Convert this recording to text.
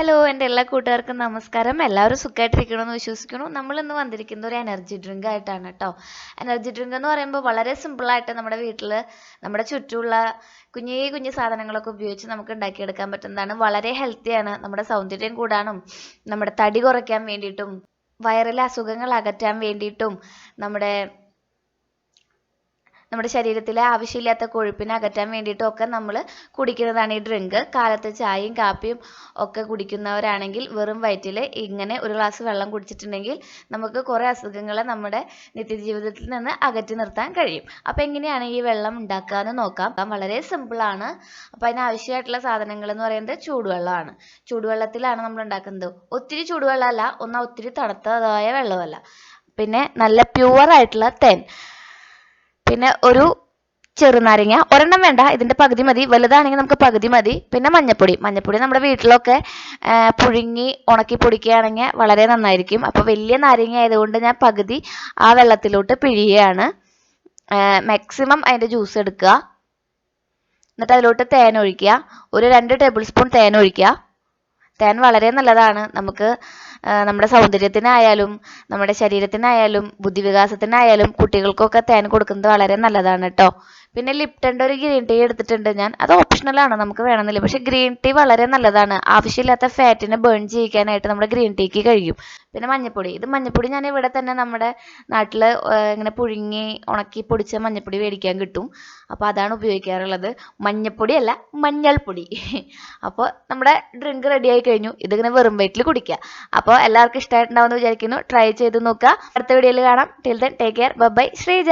Hello എന്റെ എല്ലാ കൂട്ടുകാർക്കും നമസ്കാരം. എല്ലാവരും സുഖമായിട്ടിരിക്കണമെന്ന് വിശ്വസിക്കുന്നു. നമ്മൾ ഇന്ന് വന്നിരിക്കുന്നത് ഒരു എനർജി ഡ്രിങ്ക് ആയിട്ടാണ് കേട്ടോ എനർജി ഡ്രിങ്ക് എന്ന് പറയുമ്പോൾ വളരെ സിമ്പിളായിട്ട് നമ്മുടെ വീട്ടിൽ നമ്മുടെ ചുറ്റുമുള്ള കുഞ്ഞേ കുഞ്ഞു സാധനങ്ങളൊക്കെ ഉപയോഗിച്ച് നമുക്ക് ഉണ്ടാക്കിയെടുക്കാൻ പറ്റുന്നതാണ്. വളരെ ഹെൽത്തിയാണ് നമ്മുടെ സൗന്ദര്യം കൂടാനും നമ്മുടെ തടി കുറയ്ക്കാൻ വേണ്ടിയിട്ടും വയറിലെ അസുഖങ്ങൾ അകറ്റാൻ വേണ്ടിയിട്ടും നമ്മുടെ നമ്മുടെ ശരീരത്തിലെ ആവശ്യമില്ലാത്ത കൊഴുപ്പിനെ അകറ്റാൻ വേണ്ടിയിട്ടും ഒക്കെ നമ്മൾ കുടിക്കുന്നതാണ് ഈ ഡ്രിങ്ക്. കാലത്ത് ചായയും കാപ്പിയും ഒക്കെ കുടിക്കുന്നവരാണെങ്കിൽ വെറും വയറ്റിൽ ഇങ്ങനെ ഒരു ഗ്ലാസ് വെള്ളം കുടിച്ചിട്ടുണ്ടെങ്കിൽ നമുക്ക് കുറേ അസുഖങ്ങളെ നമ്മുടെ നിത്യജീവിതത്തിൽ നിന്ന് അകറ്റി നിർത്താൻ കഴിയും. അപ്പോൾ എങ്ങനെയാണ് ഈ വെള്ളം ഉണ്ടാക്കാമെന്ന് നോക്കാം. വളരെ സിമ്പിളാണ് അപ്പോൾ അതിനാവശ്യമായിട്ടുള്ള സാധനങ്ങൾ എന്ന് പറയുന്നത് ചൂടുവെള്ളമാണ്. ചൂടുവെള്ളത്തിലാണ് നമ്മൾ ഉണ്ടാക്കുന്നത്. ഒത്തിരി ചൂടുവെള്ളമല്ല ഒന്നാ ഒത്തിരി തണുത്തതായ വെള്ളമല്ല. പിന്നെ നല്ല പ്യുവർ ആയിട്ടുള്ള തേൻ. പിന്നെ ഒരു ചെറുനാരങ്ങ ഒരെണ്ണം വേണ്ട. ഇതിന്റെ പകുതി മതി. വലുതാണെങ്കിൽ നമുക്ക് പകുതി മതി. പിന്നെ മഞ്ഞപ്പൊടി. മഞ്ഞപ്പൊടി നമ്മുടെ വീട്ടിലൊക്കെ പുഴുങ്ങി ഉണക്കി പൊടിക്കുകയാണെങ്കിൽ വളരെ നന്നായിരിക്കും. അപ്പോൾ വലിയ നാരങ്ങ ആയതുകൊണ്ട് ഞാൻ പകുതി ആ വെള്ളത്തിലോട്ട് പിഴിയുകയാണ്. മാക്സിമം അതിന്റെ ജ്യൂസ് എടുക്കുക. എന്നിട്ട് അതിലോട്ട് തേൻ ഒഴിക്കുക. ഒരു രണ്ട് ടേബിൾ സ്പൂൺ തേൻ ഒഴിക്കുക. തേൻ വളരെ നല്ലതാണ്. നമുക്ക് നമ്മുടെ സൗന്ദര്യത്തിനായാലും നമ്മുടെ ശരീരത്തിനായാലും ബുദ്ധിവികാസത്തിനായാലും കുട്ടികൾക്കൊക്കെ തേൻ കൊടുക്കുന്നത് വളരെ നല്ലതാണ് കേട്ടോ പിന്നെ ലിപ്റ്റന്റെ ഒരു ഗ്രീൻ ടീ എടുത്തിട്ടുണ്ട്. ഞാൻ അത് ഓപ്ഷണലാണ് നമുക്ക് വേണമെന്നില്ല. പക്ഷേ ഗ്രീൻ ടീ വളരെ നല്ലതാണ്. ആവശ്യമില്ലാത്ത ഫാറ്റിനെ ബേൺ ചെയ്യിക്കാനായിട്ട് നമ്മുടെ ഗ്രീൻ ടീക്ക് കഴിയും. പിന്നെ മഞ്ഞപ്പൊടി. ഇത് മഞ്ഞപ്പൊടി ഞാൻ ഇവിടെ തന്നെ നമ്മുടെ നാട്ടിൽ ഇങ്ങനെ പുഴുങ്ങി ഉണക്കി പൊടിച്ച മഞ്ഞപ്പൊടി മേടിക്കാൻ കിട്ടും. അപ്പോൾ അതാണ് ഉപയോഗിക്കാറുള്ളത്. മഞ്ഞപ്പൊടിയല്ല മഞ്ഞൾപ്പൊടി. അപ്പോൾ നമ്മുടെ ഡ്രിങ്ക് റെഡി ആയി കഴിഞ്ഞു. ഇതിങ്ങനെ വെറും വയറ്റിൽ കുടിക്കുക അപ്പോൾ എല്ലാവർക്കും ഇഷ്ടമായിട്ടുണ്ടാവുമെന്ന് വിചാരിക്കുന്നു. ട്രൈ ചെയ്ത് നോക്കുക. അടുത്ത വീഡിയോയിൽ കാണാം. Till then take care bye Sreeja.